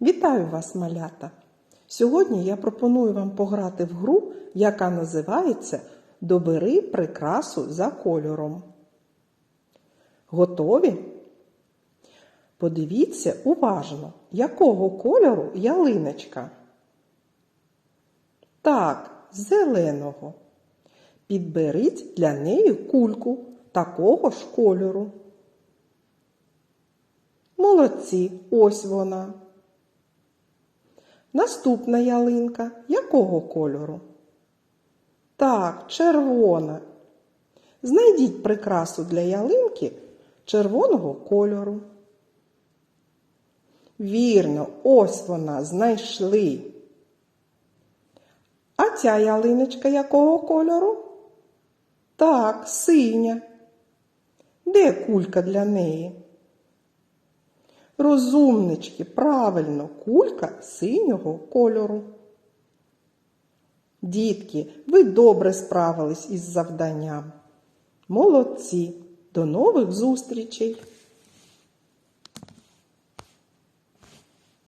Вітаю вас, малята! Сьогодні я пропоную вам пограти в гру, яка називається Добери прикрасу за кольором. Готові? Подивіться уважно, якого кольору ялиночка. Так, зеленого. Підберіть для неї кульку такого ж кольору. Молодці, ось вона. Наступна ялинка якого кольору? Так, червона. Знайдіть прикрасу для ялинки червоного кольору. Вірно, ось вона, знайшли. А ця ялиночка якого кольору? Так, синя. Де кулька для неї? Розумнички, правильно, кулька синього кольору. Дітки, ви добре справились із завданням. Молодці. До нових зустрічей!